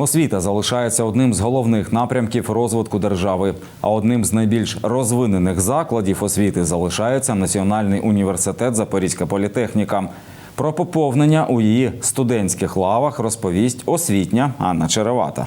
Освіта залишається одним з головних напрямків розвитку держави. А одним з найбільш розвинених закладів освіти залишається Національний університет Запорізька політехніка. Про поповнення у її студентських лавах розповість освітня Анна Черевата.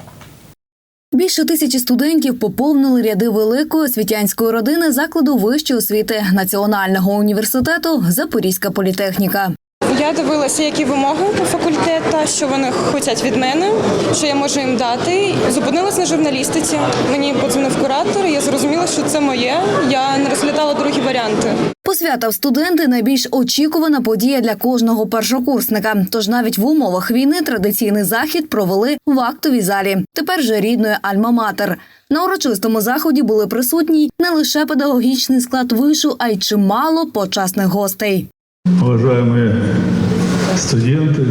Більше тисячі студентів поповнили ряди великої освітянської родини закладу вищої освіти Національного університету Запорізька політехніка. Я дивилася, які вимоги у факультету, що вони хочуть від мене, що я можу їм дати. Зупинилась на журналістиці. Мені подзвонив куратор. і Я зрозуміла, що це моє. Я не розглядала другі варіанти. Посвята в студенти найбільш очікувана подія для кожного першокурсника. Тож навіть в умовах війни традиційний захід провели в актовій залі. Тепер же рідної Альма-Матер. На урочистому заході були присутні не лише педагогічний склад вишу, а й чимало почесних гостей. Уважаемые студенты,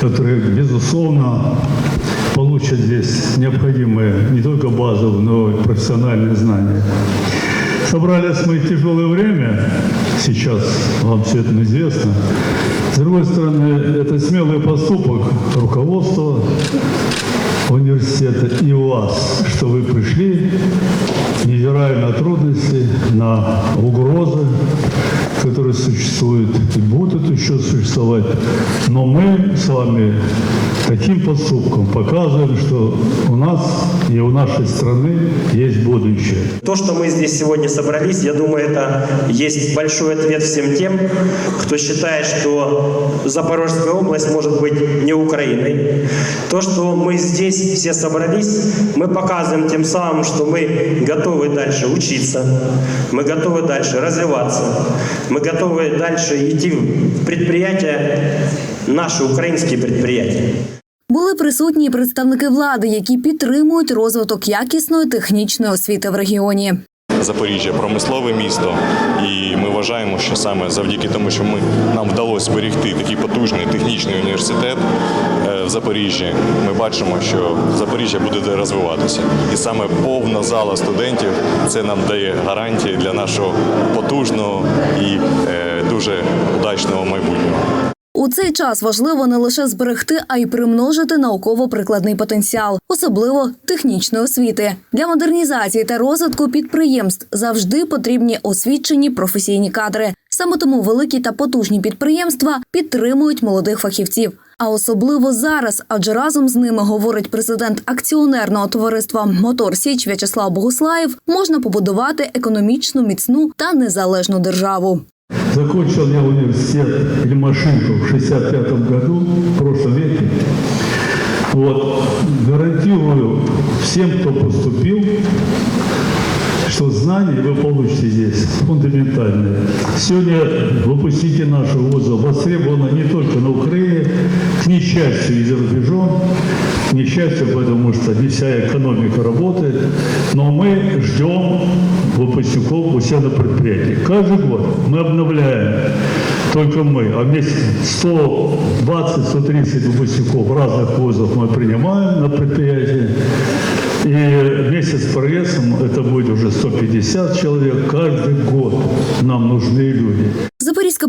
которые, безусловно, получат здесь необходимые не только базовые, но и профессиональные знания. Собрались мы в тяжелое время, сейчас вам все это известно. С другой стороны, это смелый поступок руководства университета и вас, что вы пришли, невзирая на трудности, на угрозы, которые существуют и будут еще существовать. Но мы с вами таким поступком показываем, что у нас и у нашей страны есть будущее. То, что мы здесь сегодня собрались, я думаю, это есть большой ответ всем тем, кто считает, что Запорожская область может быть не Украиной. То, что мы здесь все собрались, мы показываем тем самым, что мы готовы дальше учиться, мы готовы дальше развиваться, мы готовы дальше идти в предприятия, наши украинские предприятия. Були присутні представники влади, які підтримують розвиток якісної технічної освіти в регіоні. Запоріжжя промислове місто, і ми вважаємо, що саме завдяки тому, що ми нам вдалося зберегти такий потужний технічний університет е, в Запоріжжі, ми бачимо, що Запоріжжя буде розвиватися. І саме повна зала студентів це нам дає гарантії для нашого потужного і е, дуже удачного майбутнього. У цей час важливо не лише зберегти, а й примножити науково-прикладний потенціал, особливо технічної освіти. Для модернізації та розвитку підприємств завжди потрібні освічені професійні кадри. Саме тому великі та потужні підприємства підтримують молодих фахівців. А особливо зараз, адже разом з ними говорить президент акціонерного товариства Мотор Січ В'ячеслав Богуслаєв, можна побудувати економічно міцну та незалежну державу. Закончил я университет или машинку в 65 году, в прошлом веке. Вот, гарантирую всем, кто поступил, что знания вы получите здесь фундаментальные. Сегодня выпускники нашего вуза востребованы не только на Украине, к несчастью и за рубежом, к несчастью, потому что не вся экономика работает, но мы ждем выпускников у себя на предприятии. Каждый год мы обновляем только мы, а вместе 120-130 выпускников разных вузов мы принимаем на предприятии. И вместе с прогрессом это будет уже 150 человек. Каждый год нам нужны люди.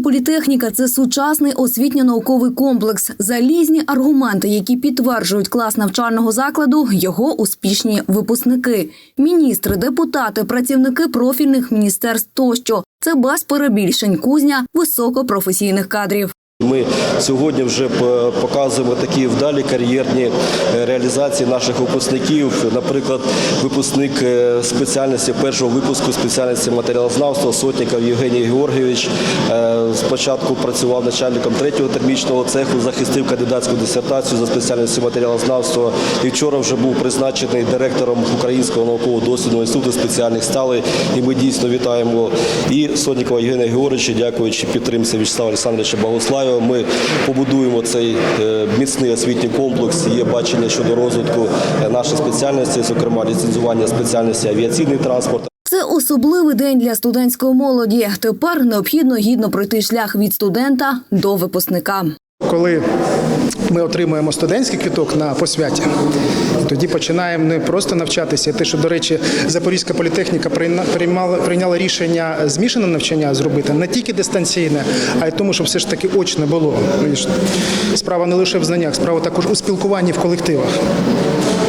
Політехніка це сучасний освітньо-науковий комплекс, залізні аргументи, які підтверджують клас навчального закладу, його успішні випускники, міністри, депутати, працівники профільних міністерств тощо. Це без перебільшень кузня високопрофесійних кадрів. Ми сьогодні вже показуємо такі вдалі кар'єрні е, реалізації наших випускників. Наприклад, випускник е, спеціальності першого випуску спеціальності матеріалознавства Сотніков Євгеній Георгійович е, спочатку працював начальником третього термічного цеху, захистив кандидатську дисертацію за спеціальністю матеріалознавства. І вчора вже був призначений директором Українського наукового дослідного інституту спеціальних сталей. І ми дійсно вітаємо і Сотнікова Євгенія Георгійовича, дякуючи підтримці Вячеслава Олександровича Богослаєва. Ми побудуємо цей е, міцний освітній комплекс. Є бачення щодо розвитку е, наших спеціальностей, зокрема ліцензування спеціальності авіаційний транспорт. Це особливий день для студентської молоді. Тепер необхідно гідно пройти шлях від студента до випускника. Коли ми отримуємо студентський квіток на посвяті, тоді починаємо не просто навчатися. Те, що, до речі, Запорізька політехніка приймала прийняла рішення змішане навчання зробити не тільки дистанційне, а й тому, щоб все ж таки очне було. Справа не лише в знаннях, справа також у спілкуванні в колективах.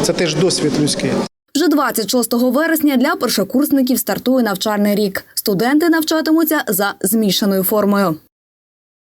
Це теж досвід людський. Вже 26 вересня для першокурсників стартує навчальний рік. Студенти навчатимуться за змішаною формою.